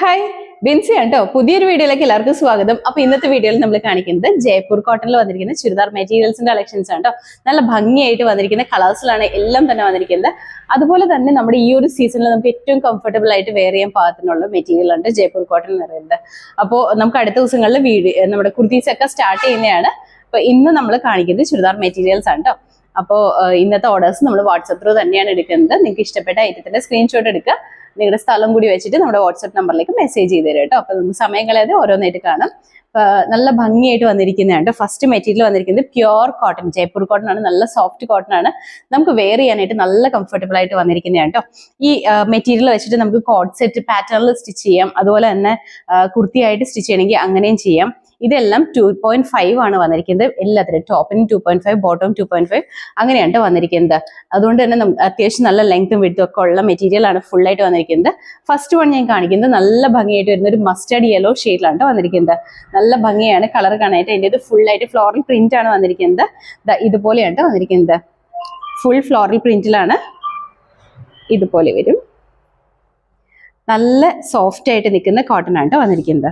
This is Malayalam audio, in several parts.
ഹായ് ബിൻസി കേട്ടോ പുതിയൊരു വീഡിയോയിലേക്ക് എല്ലാവർക്കും സ്വാഗതം. അപ്പൊ ഇന്നത്തെ വീഡിയോയിൽ നമ്മൾ കാണിക്കുന്നത് ജയ്പൂർ കോട്ടണിൽ വന്നിരിക്കുന്ന ചുരിദാർ മെറ്റീരിയൽസിന്റെ കളക്ഷൻസ് ആണ് നല്ല ഭംഗിയായിട്ട് വന്നിരിക്കുന്ന കളേഴ്സിലാണ് എല്ലാം തന്നെ വന്നിരിക്കുന്നത്. അതുപോലെ തന്നെ നമ്മുടെ ഈ ഒരു സീസണിൽ നമുക്ക് ഏറ്റവും കംഫർട്ടബിൾ ആയിട്ട് വെയർ ചെയ്യാൻ പാകത്തിനുള്ള മെറ്റീരിയൽ ഉണ്ട് ജയ്പൂർ കോട്ടൺ എന്ന് പറയുന്നത്. അപ്പോൾ നമുക്ക് അടുത്ത ദിവസങ്ങളിൽ വീഡിയോ നമ്മുടെ കുർത്തീസ് ഒക്കെ സ്റ്റാർട്ട് ചെയ്യുന്നതാണ്. അപ്പൊ ഇന്ന് നമ്മൾ കാണിക്കുന്നത് ചുരിദാർ മെറ്റീരിയൽസ് ആണ് കേട്ടോ അപ്പോൾ ഇന്നത്തെ ഓർഡേഴ്സ് നമ്മൾ വാട്സപ്പ് ത്രൂ തന്നെയാണ് എടുക്കുന്നത്. നിങ്ങൾക്ക് ഇഷ്ടപ്പെട്ട ഐറ്റത്തിന്റെ സ്ക്രീൻഷോട്ട് എടുക്കുക. നിങ്ങളുടെ സ്ഥലം കൂടി വെച്ചിട്ട് നമ്മുടെ വാട്സപ്പ് നമ്പറിലേക്ക് മെസ്സേജ് ചെയ്ത് തരും കേട്ടോ. അപ്പൊ നമുക്ക് സമയം കളയാതെ ഓരോന്നായിട്ട് കാണാം. നല്ല ഭംഗിയായിട്ട് വന്നിരിക്കുന്നതാണ് ഫസ്റ്റ് മെറ്റീരിയൽ വന്നിരിക്കുന്നത് പ്യുവർ കോട്ടൺ ജയ്പൂർ കോട്ടൺ ആണ്. നല്ല സോഫ്റ്റ് കോട്ടൺ ആണ്. നമുക്ക് വെയർ ചെയ്യാനായിട്ട് നല്ല കംഫർട്ടബിൾ ആയിട്ട് വന്നിരിക്കുന്നതാണ് കേട്ടോ. ഈ മെറ്റീരിയൽ വെച്ചിട്ട് നമുക്ക് കോഡ് സെറ്റ് പാറ്റേണിൽ സ്റ്റിച്ച് ചെയ്യാം. അതുപോലെ തന്നെ കുർത്തിയായിട്ട് സ്റ്റിച്ച് ചെയ്യണമെങ്കിൽ അങ്ങനെയും ചെയ്യാം. ഇതെല്ലാം ടു പോയിന്റ് ഫൈവ് ആണ് വന്നിരിക്കുന്നത്. എല്ലാത്തിനും ടോപ്പിന് two point five bottom two point five അങ്ങനെയാണ് വന്നിരിക്കുന്നത്. അതുകൊണ്ട് തന്നെ അത്യാവശ്യം നല്ല ലെങ്ത്തും വിടുത്തും ഒക്കെ ഉള്ള മെറ്റീരിയൽ ആണ് ഫുൾ ആയിട്ട് വന്നിരിക്കുന്നത്. ഫസ്റ്റ് വൺ ഞാൻ കാണിക്കുന്നത് നല്ല ഭംഗിയായിട്ട് വരുന്ന ഒരു മസ്റ്റർഡ് യെല്ലോ ഷെയ്ഡിലാണ് വന്നിരിക്കുന്നത്. നല്ല ഭംഗിയാണ് കളർ കാണാനായിട്ട്. അതിന്റെ ഇത് full ആയിട്ട് ഫ്ലോറൽ പ്രിന്റ് ആണ് വന്നിരിക്കുന്നത്. ഇതുപോലെയാണ് വന്നിരിക്കുന്നത്. ഫുൾ ഫ്ലോറൽ പ്രിന്റിലാണ് ഇതുപോലെ വരും. നല്ല സോഫ്റ്റ് ആയിട്ട് നിൽക്കുന്ന കോട്ടൺ ആണ് വന്നിരിക്കുന്നത്.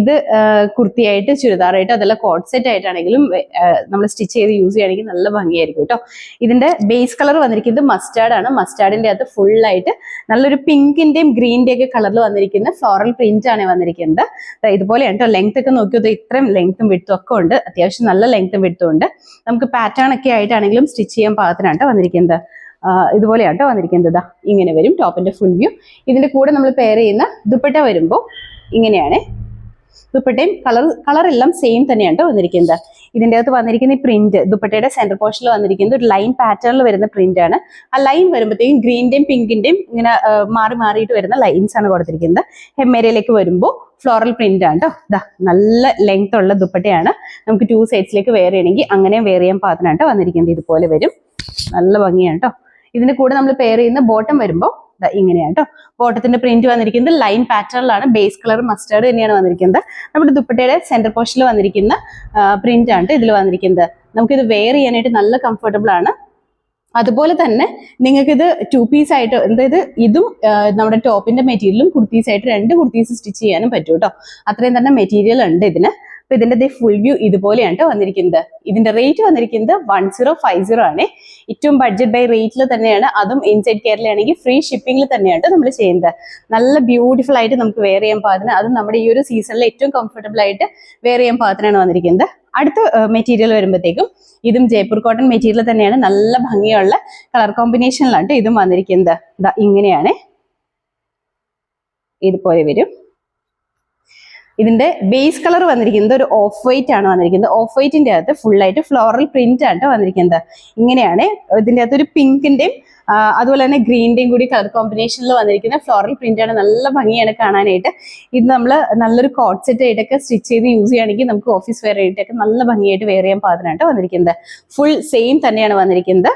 ഇത് കുർത്തിയായിട്ട് ചുരിദാറായിട്ട് അതല്ല കോട്ട് സെറ്റ് ആയിട്ടാണെങ്കിലും നമ്മൾ സ്റ്റിച്ച് ചെയ്ത് യൂസ് ചെയ്യുകയാണെങ്കിൽ നല്ല ഭംഗിയായിരിക്കും കേട്ടോ ഇതിന്റെ ബേസ് കളർ വന്നിരിക്കുന്നത് മസ്റ്റാർഡ് ആണ്. മസ്റ്റാർഡിന്റെ അകത്ത് ഫുൾ ആയിട്ട് നല്ലൊരു പിങ്കിന്റെയും ഗ്രീനിന്റെയും ഒക്കെ കളറിൽ വന്നിരിക്കുന്ന ഫ്ലോറൽ പ്രിന്റ് ആണ് വന്നിരിക്കുന്നത്. ഇതുപോലെയാണ് കേട്ടോ ലെങ്ത് ഒക്കെ നോക്കിയത് ഇത്രയും ലെങ്ത്തും വിടുത്തും ഒക്കെ ഉണ്ട്. അത്യാവശ്യം നല്ല ലെങ്ത്തും വിടുത്തും ഉണ്ട്. നമുക്ക് പാറ്റേൺ ഒക്കെ ആയിട്ടാണെങ്കിലും സ്റ്റിച്ച് ചെയ്യാൻ പാകത്തിനാണ് കേട്ടോ വന്നിരിക്കുന്നത്. ഇതുപോലെയാണ് കേട്ടോ വന്നിരിക്കുന്നത്. ഇങ്ങനെ വരും ടോപ്പിന്റെ ഫുൾ വ്യൂ ഇതിന്റെ കൂടെ നമ്മൾ പെയർ ചെയ്യുന്ന ദുപ്പട്ട വരുമ്പോൾ ഇങ്ങനെയാണ്. ദുപ്പട്ടയും കളർ എല്ലാം സെയിം തന്നെയാണ് വന്നിരിക്കുന്നത്. ഇതിന്റെ അകത്ത് വന്നിരിക്കുന്ന ഈ പ്രിന്റ് ദുപ്പട്ടയുടെ സെന്റർ പോർഷനിൽ വന്നിരിക്കുന്നത് ഒരു ലൈൻ പാറ്റേണിൽ വരുന്ന പ്രിന്റ് ആണ്. ആ ലൈൻ വരുമ്പോഴത്തേക്കും ഗ്രീനിന്റെയും പിങ്കിന്റെയും ഇങ്ങനെ മാറി മാറിയിട്ട് വരുന്ന ലൈൻസ് ആണ് കൊടുത്തിരിക്കുന്നത്. ഹെമ്മേരയിലേക്ക് വരുമ്പോൾ ഫ്ലോറൽ പ്രിന്റ് ആണ് കേട്ടോ ഇതാ നല്ല ലെങ്ത് ഉള്ള ദുപ്പട്ടയാണ്. നമുക്ക് ടു സൈഡ്സിലേക്ക് വെയർ ചെയ്യണമെങ്കിൽ അങ്ങനെ വെയർ ചെയ്യാൻ പാത്രമാണ് വന്നിരിക്കുന്നത്. ഇതുപോലെ വരും. നല്ല ഭംഗിയാണ് കേട്ടോ ഇതിന്റെ കൂടെ നമ്മൾ പെയർ ചെയ്യുന്ന ബോട്ടം വരുമ്പോൾ ഇങ്ങനെയാണ് കേട്ടോ ബോട്ടത്തിന്റെ പ്രിന്റ് വന്നിരിക്കുന്നത് ലൈൻ പാറ്റേണിലാണ് ബേസ് കളർ മസ്റ്റേർഡ് തന്നെയാണ് വന്നിരിക്കുന്നത്. നമ്മുടെ ദുപ്പട്ടയുടെ സെന്റർ പോർഷനിൽ വന്നിരിക്കുന്ന പ്രിന്റ് ആണ് ഇതിൽ വന്നിരിക്കുന്നത്. നമുക്കിത് വെയർ ചെയ്യാനായിട്ട് നല്ല കംഫർട്ടബിൾ ആണ്. അതുപോലെ തന്നെ നിങ്ങൾക്ക് ഇത് ടു പീസ് ആയിട്ട് അതായത് ഇതും നമ്മുടെ ടോപ്പിന്റെ മെറ്റീരിയലും കുർത്തീസ് ആയിട്ട് രണ്ട് കുർത്തീസ് സ്റ്റിച്ച് ചെയ്യാനും പറ്റും കേട്ടോ അത്രയും തന്നെ മെറ്റീരിയൽ ഉണ്ട് ഇതിന്. അപ്പൊ ഇതിന്റെ ഫുൾ വ്യൂ ഇതുപോലെയാണ് വന്നിരിക്കുന്നത്. ഇതിന്റെ റേറ്റ് വന്നിരിക്കുന്നത് വൺ സീറോ ഫൈവ് സീറോ ആണ്. ഏറ്റവും ബഡ്ജറ്റ് ബൈ റേറ്റിൽ തന്നെയാണ്. അതും ഇൻസൈഡ് കേരളയാണെങ്കിൽ ഫ്രീ ഷിപ്പിംഗിൽ തന്നെയാണ് നമ്മൾ ചെയ്യുന്നത്. നല്ല ബ്യൂട്ടിഫുൾ ആയിട്ട് നമുക്ക് വെയർ ചെയ്യാൻ പാകത്തിന് അതും നമ്മുടെ ഈ ഒരു സീസണിൽ ഏറ്റവും കംഫർട്ടബിൾ ആയിട്ട് വെയർ ചെയ്യാൻ പാകത്തിനാണ് വന്നിരിക്കുന്നത്. അടുത്ത മെറ്റീരിയൽ വരുമ്പോഴത്തേക്കും ഇതും ജയ്പൂർ കോട്ടൺ മെറ്റീരിയൽ തന്നെയാണ്. നല്ല ഭംഗിയുള്ള കളർ കോമ്പിനേഷനിലാണ് ഇതും വന്നിരിക്കുന്നത്. ഇങ്ങനെയാണ്. ഇതുപോലെ വരും. ഇതിന്റെ ബേസ് കളർ വന്നിരിക്കുന്നത് ഒരു ഓഫ് വൈറ്റ് ആണ് വന്നിരിക്കുന്നത്. ഓഫ് വൈറ്റിന്റെ അകത്ത് ഫുൾ ആയിട്ട് ഫ്ലോറൽ പ്രിന്റ് ആണ് വന്നിരിക്കുന്നത്. ഇങ്ങനെയാണ് ഇതിന്റെ അകത്ത് ഒരു പിങ്കിന്റെയും അതുപോലെ തന്നെ ഗ്രീനിന്റെയും കൂടി കളർ കോമ്പിനേഷനിൽ വന്നിരിക്കുന്ന ഫ്ലോറൽ പ്രിന്റ് ആണ് നല്ല ഭംഗിയാണ് കാണാനായിട്ട്. ഇത് നമ്മൾ നല്ലൊരു കോട്ട് സെറ്റ് ആയിട്ടൊക്കെ സ്റ്റിച്ച് ചെയ്ത് യൂസ് ചെയ്യുകയാണെങ്കിൽ നമുക്ക് ഓഫീസ് വെയർ ആയിട്ടൊക്കെ നല്ല ഭംഗിയായിട്ട് വെയർ ചെയ്യാൻ പാത്രമായിട്ട് വന്നിരിക്കുന്നത്. ഫുൾ സെയിം തന്നെയാണ് വന്നിരിക്കുന്നത്.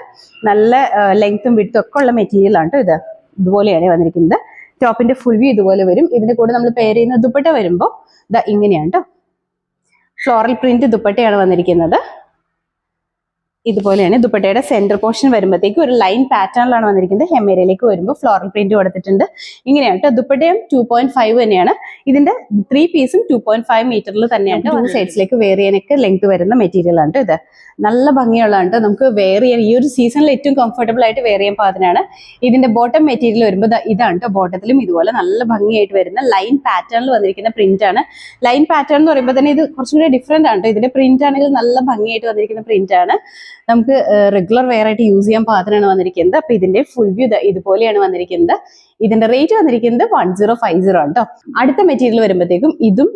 നല്ല ലെങ്ത്തും വിട്ടും ഒക്കെ ഉള്ള മെറ്റീരിയൽ ആണ് ഇത്. ഇതുപോലെയാണ് വന്നിരിക്കുന്നത്. ടോപ്പിന്റെ ഫുൾ വ്യൂ ഇതുപോലെ വരും. ഇതിന്റെ കൂടെ നമ്മൾ പെയർ ചെയ്യുന്ന ദുപ്പട്ട വരുമ്പോൾ ഇതാ ഇങ്ങനെയാണ് ട്ടോ. ഫ്ലോറൽ പ്രിന്റ് ദുപ്പട്ടയാണ് വന്നിരിക്കുന്നത്. ഇതുപോലെയാണ് ദുപ്പട്ടയുടെ സെന്റർ പോർഷൻ വരുമ്പോഴത്തേക്ക് ഒരു ലൈൻ പാറ്റേണിലാണ് വന്നിരിക്കുന്നത്. ഹെമേരയിലേക്ക് വരുമ്പോൾ ഫ്ലോറൽ പ്രിന്റ് കൊടുത്തിട്ടുണ്ട്. ഇങ്ങനെയാണ് കേട്ടോ ദുപ്പട്ടയും ടു പോയിന്റ് ഫൈവ് തന്നെയാണ്. ഇതിന്റെ ത്രീ പീസും ടു പോയിന്റ് ഫൈവ് മീറ്ററിൽ തന്നെയാണ് ടു സൈഡ്സിലേക്ക് വെയർ ചെയ്യാനൊക്കെ ലെങ്ത് വരുന്ന മെറ്റീരിയൽ ആണ് ഇത്. നല്ല ഭംഗിയുള്ളതാണ് ട്ടോ. നമുക്ക് വെയർ ചെയ്യാൻ ഈ ഒരു സീസണിൽ ഏറ്റവും കംഫർട്ടബിൾ ആയിട്ട് വെയർ ചെയ്യാൻ പാകത്തിനാണ്. ഇതിന്റെ ബോട്ടം മെറ്റീരിയൽ വരുമ്പോൾ ഇതാണ് ട്ടോ. ബോട്ടത്തിലും ഇതുപോലെ നല്ല ഭംഗിയായിട്ട് വരുന്ന ലൈൻ പാറ്റേണിൽ വന്നിരിക്കുന്ന പ്രിന്റ് ആണ്. ലൈൻ പാറ്റേൺ എന്ന് പറയുമ്പോൾ തന്നെ ഇത് കുറച്ചും കൂടി ഡിഫറെന്റ് ആണ് ഇതിന്റെ പ്രിന്റ് ആണെങ്കിൽ നല്ല ഭംഗിയായിട്ട് വന്നിരിക്കുന്ന പ്രിന്റ് ആണ്. നമുക്ക് റെഗുലർ വെയർ ആയിട്ട് യൂസ് ചെയ്യാൻ പാത്രമാണ് വന്നിരിക്കുന്നത്. അപ്പൊ ഇതിന്റെ ഫുൾ വ്യൂ ഇതുപോലെയാണ് വന്നിരിക്കുന്നത്. ഇതിന്റെ റേറ്റ് വന്നിരിക്കുന്നത് വൺ സീറോ ഫൈവ് സീറോ ആണ് കേട്ടോ അടുത്ത മെറ്റീരിയൽ വരുമ്പോഴത്തേക്കും ഇതും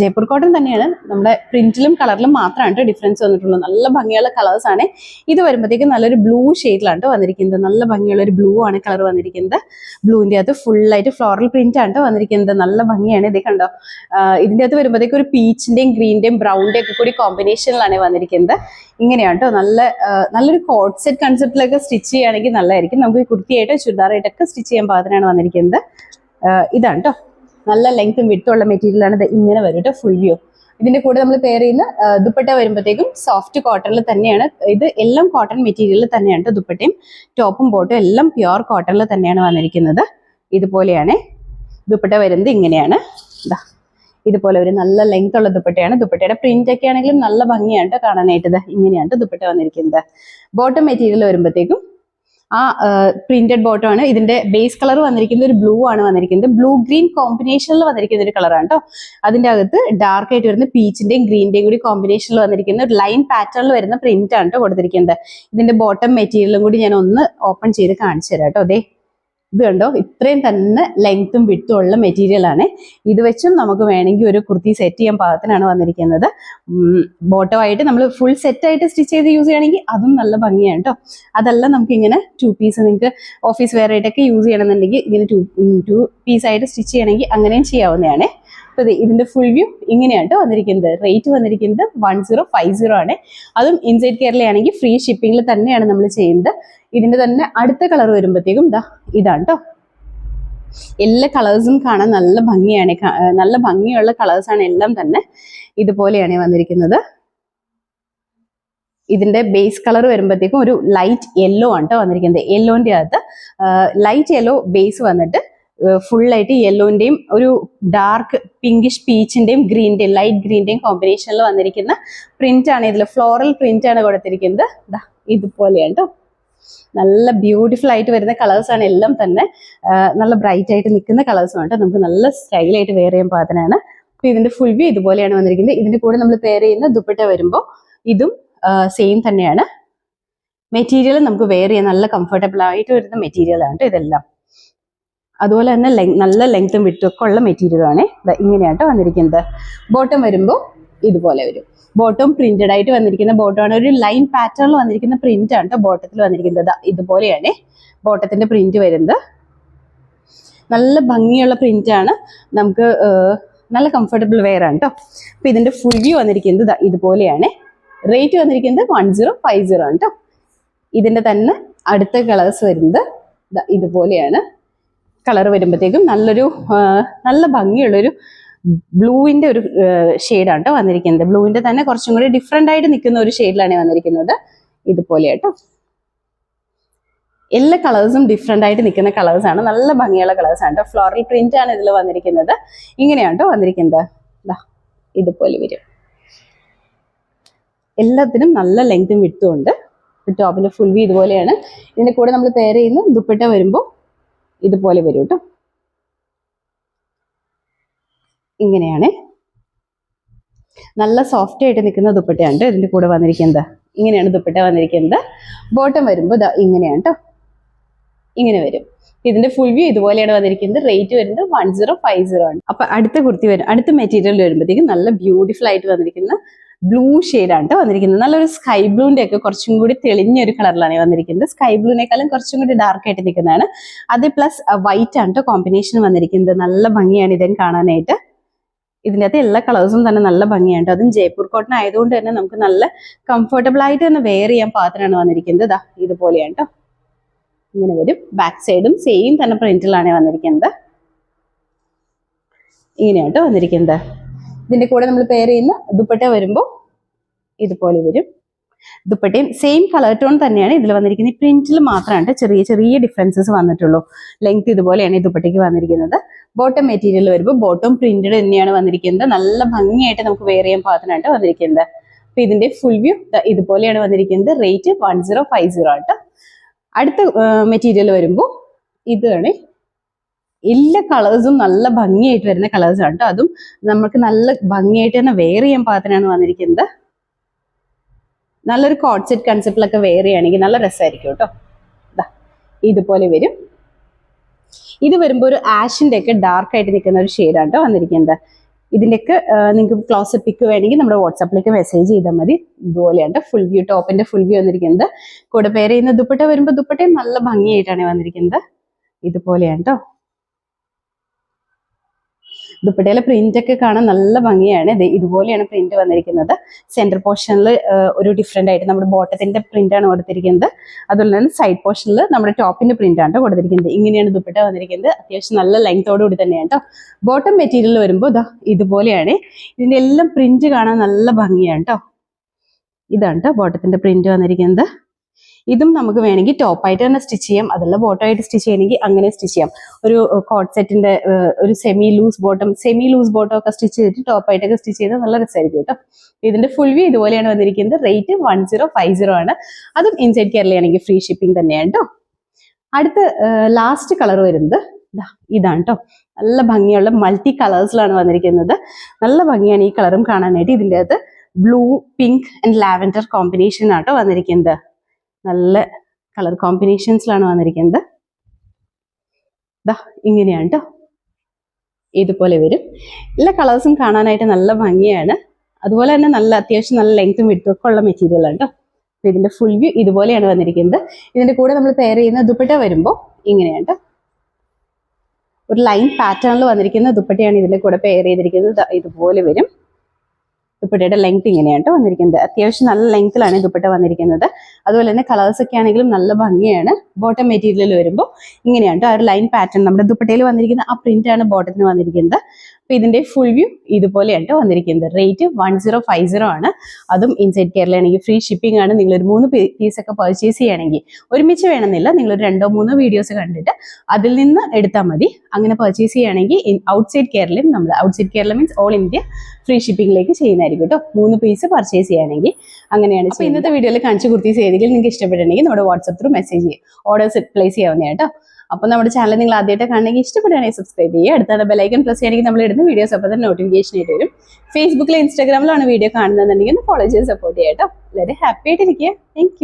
ജയ്പൂർ കോട്ടൺ തന്നെയാണ്. നമ്മുടെ പ്രിന്റിലും കളറിലും മാത്രമാണ് ഡിഫറൻസ് വന്നിട്ടുള്ളൂ നല്ല ഭംഗിയുള്ള കളേഴ്സ് ആണ്. ഇത് വരുമ്പോഴത്തേക്കും നല്ലൊരു ബ്ലൂ ഷെയ്ഡിലാണ് ട്ടോ വന്നിരിക്കുന്നത്. നല്ല ഭംഗിയുള്ള ഒരു ബ്ലൂ ആണ് കളർ വന്നിരിക്കുന്നത്. ബ്ലൂവിന്റെ അകത്ത് ഫുള്ളായിട്ട് ഫ്ലോറൽ പ്രിന്റ് ആണ് വന്നിരിക്കുന്നത്. നല്ല ഭംഗിയാണ് ഇതൊക്കെ കണ്ടോ. ഇതിന്റെ അകത്ത് വരുമ്പോഴത്തേക്കും ഒരു പീച്ചിന്റെയും ഗ്രീനിന്റെയും ബ്രൗണിന്റെ ഒക്കെ കൂടി കോമ്പിനേഷനിലാണ് വന്നിരിക്കുന്നത്. ഇങ്ങനെയാണ് കേട്ടോ നല്ല നല്ലൊരു കോട്ട് സെറ്റ് കൺസെപ്റ്റിലൊക്കെ സ്റ്റിച്ച് ചെയ്യുകയാണെങ്കിൽ നല്ലതായിരിക്കും. നമുക്ക് കുർത്തിയായിട്ടോ ചുരിദാറായിട്ടൊക്കെ സ്റ്റിച്ച് ചെയ്യാൻ പാകത്തിനാണ് വന്നിരിക്കുന്നത്. ആ, ഇതാണ് കേട്ടോ നല്ല ലെങ്ത്തും വിട്ടുള്ള മെറ്റീരിയൽ ആണ് ഇത് ഇങ്ങനെ വരും കേട്ടോ ഫുൾ വ്യൂ ഇതിന്റെ കൂടെ നമ്മൾ പെയർ ചെയ്യുന്ന ദുപ്പട്ട വരുമ്പോഴത്തേക്കും സോഫ്റ്റ് കോട്ടണിൽ തന്നെയാണ്. ഇത് എല്ലാം കോട്ടൺ മെറ്റീരിയലിൽ തന്നെയാണ് കേട്ടോ ദുപ്പട്ടയും. ടോപ്പും ബോട്ടും എല്ലാം പ്യുവർ കോട്ടണിൽ തന്നെയാണ് വന്നിരിക്കുന്നത്. ഇതുപോലെയാണ് ദുപ്പട്ട വരുന്നത് ഇങ്ങനെയാണ്. ഇതാ ഇതുപോലെ ഒരു നല്ല ലെങ്ത് ഉള്ള ദുപ്പട്ടയാണ്. ദുപ്പട്ടയുടെ പ്രിന്റ് ഒക്കെ ആണെങ്കിലും നല്ല ഭംഗിയാണ് കാണാനായിട്ട്. ഇങ്ങനെയാണ് ദുപ്പട്ട വന്നിരിക്കുന്നത്. ബോട്ടം മെറ്റീരിയൽ വരുമ്പോഴത്തേക്കും ആ പ്രിന്റഡ് ബോട്ടം ആണ്. ഇതിന്റെ ബേസ് കളർ വന്നിരിക്കുന്നത് ഒരു ബ്ലൂ ആണ് വന്നിരിക്കുന്നത്. ബ്ലൂ ഗ്രീൻ കോമ്പിനേഷനിൽ വന്നിരിക്കുന്ന ഒരു കളറാണ് കേട്ടോ അതിന്റെ അകത്ത് ഡാർക്ക് ആയിട്ട് വരുന്ന പീച്ചിന്റെയും ഗ്രീനിന്റെയും കൂടി കോമ്പിനേഷനിൽ വന്നിരിക്കുന്ന ഒരു ലൈൻ പാറ്റേണിൽ വരുന്ന പ്രിന്റ് ആണ് കേട്ടോ കൊടുത്തിരിക്കുന്നത്. ഇതിന്റെ ബോട്ടം മെറ്റീരിയലും കൂടി ഞാൻ ഒന്ന് ഓപ്പൺ ചെയ്ത് കാണിച്ചു തരാം കേട്ടോ അതെ ഇത് കണ്ടോ? ഇത്രയും തന്നെ ലെങ്ത്തും വിട്ടും ഉള്ള മെറ്റീരിയൽ ആണ്. ഇത് വെച്ചും നമുക്ക് വേണമെങ്കിൽ ഒരു കുർത്തി സെറ്റ് ചെയ്യാൻ പാകത്തിനാണ് വന്നിരിക്കുന്നത്. ബോട്ടമായിട്ട് നമ്മൾ ഫുൾ സെറ്റ് ആയിട്ട് സ്റ്റിച്ച് ചെയ്ത് യൂസ് ചെയ്യുകയാണെങ്കിൽ അതും നല്ല ഭംഗിയാണ് കേട്ടോ. അതല്ല നമുക്ക് ഇങ്ങനെ ടു പീസ് നിങ്ങൾക്ക് ഓഫീസ് വെയർ ആയിട്ടൊക്കെ യൂസ് ചെയ്യണമെന്നുണ്ടെങ്കിൽ ഇങ്ങനെ ടു ടു പീസ് ആയിട്ട് സ്റ്റിച്ച് ചെയ്യണമെങ്കിൽ അങ്ങനെയും ചെയ്യാവുന്നതാണ്. അപ്പോൾ ഇതിന്റെ ഫുൾ വ്യൂ ഇങ്ങനെയാണ് വന്നിരിക്കുന്നത്. റേറ്റ് വന്നിരിക്കുന്നത് വൺ സീറോ ഫൈവ് സീറോ ആണ്. അതും ഇൻസൈഡ് കേരളയാണെങ്കിൽ ഫ്രീ ഷിപ്പിംഗിൽ തന്നെയാണ് നമ്മൾ ചെയ്യുന്നത്. ഇതിന്റെ തന്നെ അടുത്ത കളർ വരുമ്പോഴത്തേക്കും ഇതാ ഇതാണ് എല്ലാ കളേഴ്സും കാണാൻ നല്ല ഭംഗിയാണ്. നല്ല ഭംഗിയുള്ള കളേഴ്സാണ് എല്ലാം തന്നെ ഇതുപോലെയാണ് വന്നിരിക്കുന്നത്. ഇതിന്റെ ബേസ് കളർ വരുമ്പോഴത്തേക്കും ഒരു ലൈറ്റ് യെല്ലോ ആണ് വന്നിരിക്കുന്നത്. യെല്ലോന്റെ അകത്ത് ലൈറ്റ് യെല്ലോ ബേസ് വന്നിട്ട് ഫുൾ ആയിട്ട് യെല്ലോന്റെയും ഒരു ഡാർക്ക് പിങ്കിഷ് പീച്ചിന്റെയും ഗ്രീന്റെയും ലൈറ്റ് ഗ്രീന്റെയും കോമ്പിനേഷനിൽ വന്നിരിക്കുന്ന പ്രിന്റ് ആണ്. ഇതിൽ ഫ്ലോറൽ പ്രിന്റ് ആണ് കൊടുത്തിരിക്കുന്നത്. ഇതുപോലെയാണ് നല്ല ബ്യൂട്ടിഫുൾ ആയിട്ട് വരുന്ന കളേഴ്സ് ആണ് എല്ലാം തന്നെ. നല്ല ബ്രൈറ്റ് ആയിട്ട് നിൽക്കുന്ന കളേഴ്സും ആണ്. നമുക്ക് നല്ല സ്റ്റൈലായിട്ട് വെയർ ചെയ്യാൻ പാകത്തിനാണ്. അപ്പൊ ഇതിന്റെ ഫുൾ വ്യൂ ഇതുപോലെയാണ് വന്നിരിക്കുന്നത്. ഇതിന്റെ കൂടെ നമ്മൾ പെയർ ചെയ്യുന്ന ദുപ്പട്ട വരുമ്പോൾ ഇതും സെയിം തന്നെയാണ്. മെറ്റീരിയൽ നമുക്ക് വെയർ ചെയ്യാൻ നല്ല കംഫർട്ടബിൾ ആയിട്ട് വരുന്ന മെറ്റീരിയൽ ആണ് ഇതെല്ലാം. അതുപോലെ തന്നെ നല്ല ലെങ്ത്തും വിട്ടും ഒക്കെ ഉള്ള മെറ്റീരിയൽ ആണ് ദാ ഇങ്ങനെയാണ് വന്നിരിക്കുന്നത്. ബോട്ടം വരുമ്പോൾ ഇതുപോലെ വരും. ബോട്ടം പ്രിന്റഡ് ആയിട്ട് വന്നിരിക്കുന്ന ബോട്ടം ആണ്. ഒരു ലൈൻ പാറ്റേണിൽ വന്നിരിക്കുന്ന പ്രിന്റ് ആണ് ട്ടോ ബോട്ടത്തിൽ വന്നിരിക്കുന്നത്. ഇതുപോലെയാണ് ബോട്ടത്തിന്റെ പ്രിന്റ് വരുന്നത്. നല്ല ഭംഗിയുള്ള പ്രിന്റ് ആണ്. നമുക്ക് നല്ല കംഫർട്ടബിൾ വെയർ ആണ് കേട്ടോ അപ്പൊ ഇതിന്റെ ഫുൾ വ്യൂ വന്നിരിക്കുന്നത് ഇതുപോലെയാണ്. റേറ്റ് വന്നിരിക്കുന്നത് വൺ സീറോ ഫൈവ് സീറോ ആണ് കേട്ടോ ഇതിന്റെ തന്നെ അടുത്ത കളേഴ്സ് വരുന്നത് ഇതുപോലെയാണ്. കളർ വരുമ്പോഴത്തേക്കും നല്ലൊരു നല്ല ഭംഗിയുള്ളൊരു ബ്ലൂവിന്റെ ഒരു ഷെയ്ഡാണ് കേട്ടോ വന്നിരിക്കുന്നത്. ബ്ലൂവിന്റെ തന്നെ കുറച്ചും കൂടി ഡിഫറെന്റ് ആയിട്ട് നിൽക്കുന്ന ഒരു ഷെയ്ഡിലാണ് വന്നിരിക്കുന്നത്. ഇതുപോലെ കേട്ടോ എല്ലാ കളേഴ്സും ഡിഫറെന്റ് ആയിട്ട് നിൽക്കുന്ന കളേഴ്സ് ആണ്. നല്ല ഭംഗിയുള്ള കളേഴ്സ് ആണ് കേട്ടോ ഫ്ലോറൽ പ്രിന്റ് ആണ് ഇതിൽ വന്നിരിക്കുന്നത്. ഇങ്ങനെയാണ് കേട്ടോ വന്നിരിക്കുന്നത്. ഇതുപോലെ വരും. എല്ലാത്തിനും നല്ല ലെങ്തും വിട്ടും ഉണ്ട്. ടോപ്പിന്റെ ഫുൾ വി ഇതുപോലെയാണ്. ഇതിന്റെ കൂടെ നമ്മൾ പെയർ ചെയ്യുന്ന ദുപ്പട്ട വരുമ്പോൾ ഇതുപോലെ വരും കേട്ടോ ഇങ്ങനെയാണ്. നല്ല സോഫ്റ്റ് ആയിട്ട് നിൽക്കുന്ന ദുപ്പട്ടയാണ് കേട്ടോ ഇതിന്റെ കൂടെ വന്നിരിക്കുന്നത്. ഇങ്ങനെയാണ് ദുപ്പട്ട വന്നിരിക്കുന്നത്. ബോട്ടം വരുമ്പോൾ ഇതാ ഇങ്ങനെയാണ് കേട്ടോ ഇങ്ങനെ വരും. ഇതിന്റെ ഫുൾ വ്യൂ ഇതുപോലെയാണ് വന്നിരിക്കുന്നത്. റേറ്റ് വരുന്നത് വൺ സീറോ ഫൈവ് സീറോ ആണ്. അപ്പൊ അടുത്ത കുർത്തി വരും. അടുത്ത മെറ്റീരിയൽ വരുമ്പോഴത്തേക്കും നല്ല ബ്യൂട്ടിഫുൾ ആയിട്ട് വന്നിരിക്കുന്ന ബ്ലൂ ട്ടോ വന്നിരിക്കുന്നത്. നല്ലൊരു സ്കൈ ബ്ലൂവിന്റെ ഒക്കെ കുറച്ചും കൂടി തെളിഞ്ഞ ഒരു കളറിലാണ് വന്നിരിക്കുന്നത്. സ്കൈ ബ്ലൂവിനേക്കാളും കുറച്ചും കൂടി ഡാർക്ക് ആയിട്ട് നിൽക്കുന്നതാണ്. അത് പ്ലസ് വൈറ്റ് ആണ് കോമ്പിനേഷൻ വന്നിരിക്കുന്നത്. നല്ല ഭംഗിയാണ് ഇതും കാണാനായിട്ട്. ഇതിന്റെ അകത്ത് എല്ലാ കളേഴ്സും തന്നെ നല്ല ഭംഗിയാണ്. അതും ജയ്പൂർ കോട്ടൺ ആയതുകൊണ്ട് തന്നെ നമുക്ക് നല്ല കംഫർട്ടബിൾ ആയിട്ട് തന്നെ വെയർ ചെയ്യാൻ പാത്രമാണ് വന്നിരിക്കുന്നത്. ദാ ഇതുപോലെയാണ് ട്ടോ. ഇങ്ങനെ വരും. ബാക്ക് സൈഡും സെയിം തന്നെ പ്രിന്റിലാണ് വന്നിരിക്കുന്നത്. ഇങ്ങനെയാണ് ട്ടോ വന്നിരിക്കുന്നത്. ഇതിന്റെ കൂടെ നമ്മൾ പെയർ ചെയ്യുന്ന ദുപ്പട്ട വരുമ്പോൾ ഇതുപോലെ വരും. ദുപ്പട്ടയും സെയിം കളർ ടോൺ തന്നെയാണ് ഇതിൽ വന്നിരിക്കുന്നത്. പ്രിന്റിൽ മാത്രമാണ് ചെറിയ ചെറിയ ഡിഫറൻസസ് വന്നിട്ടുള്ളൂ. ലെങ്ത് ഇതുപോലെയാണ് ഈ ദുപ്പട്ടയ്ക്ക് വന്നിരിക്കുന്നത്. ബോട്ടം മെറ്റീരിയൽ വരുമ്പോൾ ബോട്ടം പ്രിന്റഡ് തന്നെയാണ് വന്നിരിക്കുന്നത്. നല്ല ഭംഗിയായിട്ട് നമുക്ക് വെയർ ചെയ്യാൻ പാകത്തിനായിട്ട് വന്നിരിക്കുന്നത്. അപ്പൊ ഇതിന്റെ ഫുൾ വ്യൂ ഇതുപോലെയാണ് വന്നിരിക്കുന്നത്. Rate one zero five zero അടുത്ത മെറ്റീരിയൽ വരുമ്പോൾ ഇതാണ്. എല്ലാ കളേഴ്സും നല്ല ഭംഗിയായിട്ട് വരുന്ന കളേഴ്സാണ് കേട്ടോ അതും നമുക്ക് നല്ല ഭംഗിയായിട്ട് തന്നെ വെയർ ചെയ്യാൻ പാകത്തിനാണ് വന്നിരിക്കുന്നത്. നല്ലൊരു കോഡ് കൺസെപ്റ്റിലൊക്കെ വെയർ ചെയ്യുകയാണെങ്കിൽ നല്ല രസമായിരിക്കും കേട്ടോ. ഇതാ ഇതുപോലെ വരും. ഇത് വരുമ്പോൾ ഒരു ആഷിന്റെ ഒക്കെ ഡാർക്ക് ആയിട്ട് നിൽക്കുന്ന ഒരു ഷെയ്ഡാണ് കേട്ടോ വന്നിരിക്കുന്നത്. ഇതിന്റെയൊക്കെ നിങ്ങൾക്ക് ക്ലോസ് പിക്ക് വേണമെങ്കിൽ നമ്മുടെ വാട്സാപ്പിലേക്ക് മെസ്സേജ് ചെയ്താൽ മതി. ഇതുപോലെയാണ് ഫുൾ വ്യൂ ടോപ്പിന്റെ ഫുൾ വ്യൂ വന്നിരിക്കുന്നത്. കൂടെ പേര് ചെയ്യുന്ന ദുപ്പട്ട വരുമ്പോൾ ദുപ്പട്ടയും നല്ല ഭംഗിയായിട്ടാണ് വന്നിരിക്കുന്നത്. ഇതുപോലെയാണ് കേട്ടോ. ദുപ്പട്ടയിലെ പ്രിന്റ് ഒക്കെ കാണാൻ നല്ല ഭംഗിയാണ്. ഇതുപോലെയാണ് പ്രിന്റ് വന്നിരിക്കുന്നത്. സെന്റർ പോർഷനിൽ ഒരു ഡിഫറെന്റ് ആയിട്ട് നമ്മുടെ ബോട്ടത്തിന്റെ പ്രിന്റ് ആണ് കൊടുത്തിരിക്കുന്നത്. അതുപോലെ തന്നെ സൈഡ് പോർഷനിൽ നമ്മുടെ ടോപ്പിന്റെ പ്രിന്റ് ആണ് കൊടുത്തിരിക്കുന്നത്. ഇങ്ങനെയാണ് ദുപ്പട്ട വന്നിരിക്കുന്നത്. അത്യാവശ്യം നല്ല ലെങ്ത്തോടു കൂടി തന്നെയാണ് കേട്ടോ ബോട്ടം മെറ്റീരിയൽ വരുമ്പോൾ ഇതാ ഇതുപോലെയാണ്. ഇതിന്റെ എല്ലാം പ്രിന്റ് കാണാൻ നല്ല ഭംഗിയാണ് കേട്ടോ ഇതാണ് കേട്ടോ ബോട്ടത്തിന്റെ പ്രിന്റ് വന്നിരിക്കുന്നത്. ഇതും നമുക്ക് വേണമെങ്കിൽ ടോപ്പായിട്ട് തന്നെ സ്റ്റിച്ച് ചെയ്യാം. അതല്ല ബോട്ടം ആയിട്ട് സ്റ്റിച്ച് ചെയ്യണമെങ്കിൽ അങ്ങനെ സ്റ്റിച്ച് ചെയ്യാം. ഒരു കോട്ട് സെറ്റിന്റെ ഒരു semi loose bottom semi loose bottom ഒക്കെ സ്റ്റിച്ച് ചെയ്തിട്ട് ടോപ്പായിട്ടൊക്കെ സ്റ്റിച്ച് ചെയ്താൽ നല്ല രസമായിരിക്കും കേട്ടോ. ഇതിന്റെ ഫുൾ വ്യൂ ഇതുപോലെയാണ് വന്നിരിക്കുന്നത്. Rate one zero five zero ആണ്. അതും ഇൻസൈഡ് കേരളയാണെങ്കിൽ ഫ്രീ ഷിപ്പിംഗ് തന്നെയാണ് കേട്ടോ. അടുത്ത ലാസ്റ്റ് കളർ വരുന്നത് ഇതാണ് കേട്ടോ. നല്ല ഭംഗിയുള്ള മൾട്ടി കളേഴ്സിലാണ് വന്നിരിക്കുന്നത്. നല്ല ഭംഗിയാണ് ഈ കളറും കാണാനായിട്ട് ഇതിന്റെ അകത്ത് blue pink and lavender combination ആട്ടോ വന്നിരിക്കുന്നത്. നല്ല കളർ കോമ്പിനേഷൻസിലാണ് വന്നിരിക്കുന്നത്. ദാ ഇങ്ങനെയാണ് കേട്ടോ ഇതുപോലെ വരും. എല്ലാ കളേഴ്സും കാണാനായിട്ട് നല്ല ഭംഗിയാണ്. അതുപോലെ തന്നെ നല്ല അത്യാവശ്യം നല്ല ലെങ്ത്തും വിട്ടുമൊക്കെ ഉള്ള മെറ്റീരിയലാണ് കേട്ടോ അപ്പൊ ഇതിന്റെ ഫുൾ വ്യൂ ഇതുപോലെയാണ് വന്നിരിക്കുന്നത്. ഇതിന്റെ കൂടെ നമ്മൾ പെയർ ചെയ്യുന്ന ദുപ്പട്ട വരുമ്പോൾ ഇങ്ങനെയാണ് ട്ടോ. ഒരു ലൈൻ പാറ്റേണിൽ വന്നിരിക്കുന്ന ദുപ്പട്ടയാണ് ഇതിന്റെ കൂടെ പെയർ ചെയ്തിരിക്കുന്നത്. ഇതുപോലെ വരും. ദുപ്പട്ടയുടെ ലെങ്ത് ഇങ്ങനെയാണ് വന്നിരിക്കുന്നത്. അത്യാവശ്യം നല്ല ലെങ്ത്തിലാണ് ദുപ്പട്ട വന്നിരിക്കുന്നത്. അതുപോലെ തന്നെ കളേഴ്സ് ഒക്കെ ആണെങ്കിലും നല്ല ഭംഗിയാണ്. ബോട്ടം മെറ്റീരിയൽ വരുമ്പോൾ ഇങ്ങനെയാണ് ആ ഒരു ലൈൻ പാറ്റേൺ നമ്മുടെ ദുപ്പട്ടയിൽ വന്നിരിക്കുന്ന ആ പ്രിന്റ് ആണ് ബോട്ടത്തിന് വന്നിരിക്കുന്നത്. അപ്പൊ ഇതിന്റെ ഫുൾ വ്യൂ ഇതുപോലെയാണ് വന്നിരിക്കുന്നത്. Rate one zero five zero ആണ്. അതും ഇൻസൈഡ് കേരളയാണെങ്കിൽ ഫ്രീ ഷിപ്പിംഗ് ആണ്. നിങ്ങൾ ഒരു മൂന്ന് പീസ് ഒക്കെ പർച്ചേസ് ചെയ്യുകയാണെങ്കിൽ ഒരുമിച്ച് വേണമെന്നില്ല. നിങ്ങൾ ഒരു രണ്ടോ മൂന്നോ വീഡിയോസ് കണ്ടിട്ട് അതിൽ നിന്ന് എടുത്താൽ മതി. അങ്ങനെ പർച്ചേസ് ചെയ്യുകയാണെങ്കിൽ ഔട്ട്സൈഡ് കേരളയും നമ്മൾ outside Kerala means all India free ഷിപ്പിംഗിലേക്ക് ചെയ്യുന്നതായിരിക്കും കേട്ടോ. മൂന്ന് പീസ് പർച്ചേസ് ചെയ്യുകയാണെങ്കിൽ അങ്ങനെയാണ് അപ്പോൾ ഇന്നത്തെ വീഡിയോയിൽ കാണിച്ച് കുർത്തീസ് ഏതെങ്കിലും നിങ്ങൾക്ക് ഇഷ്ടപ്പെട്ടിട്ടുണ്ടെങ്കിൽ നമ്മുടെ വാട്സപ്പ് ത്രൂ മെസ്സേജ് ചെയ്യും. ഓർഡേഴ്സ് പ്ലേസ് ചെയ്യാവുന്നതാണ് കേട്ടോ. അപ്പോൾ നമ്മുടെ ചാനൽ നിങ്ങൾ ആദ്യമായിട്ട് കാണണമെങ്കിൽ ഇഷ്ടപ്പെടുകയാണെങ്കിൽ സബ്സ്ക്രൈബ് ചെയ്യുക. അടുത്താണ് ബെലൈക്കൻ പ്രസ് ചെയ്യണമെങ്കിൽ നമ്മൾ ഇടുന്ന വീഡിയോസ് അപ്പോൾ തന്നെ നോട്ടിഫിക്കേഷൻ ആയിട്ട് വരും. ഫേസ്ബുക്കിലും ഇൻസ്റ്റാഗ്രാമിലാണ് വീഡിയോ കാണുന്നതെന്നുണ്ടെങ്കിൽ ഫോളോ ചെയ്ത് സപ്പോർട്ട് ചെയ്യാം കേട്ടോ. വളരെ ഹാപ്പി ആയിട്ടിരിക്കുക. താങ്ക്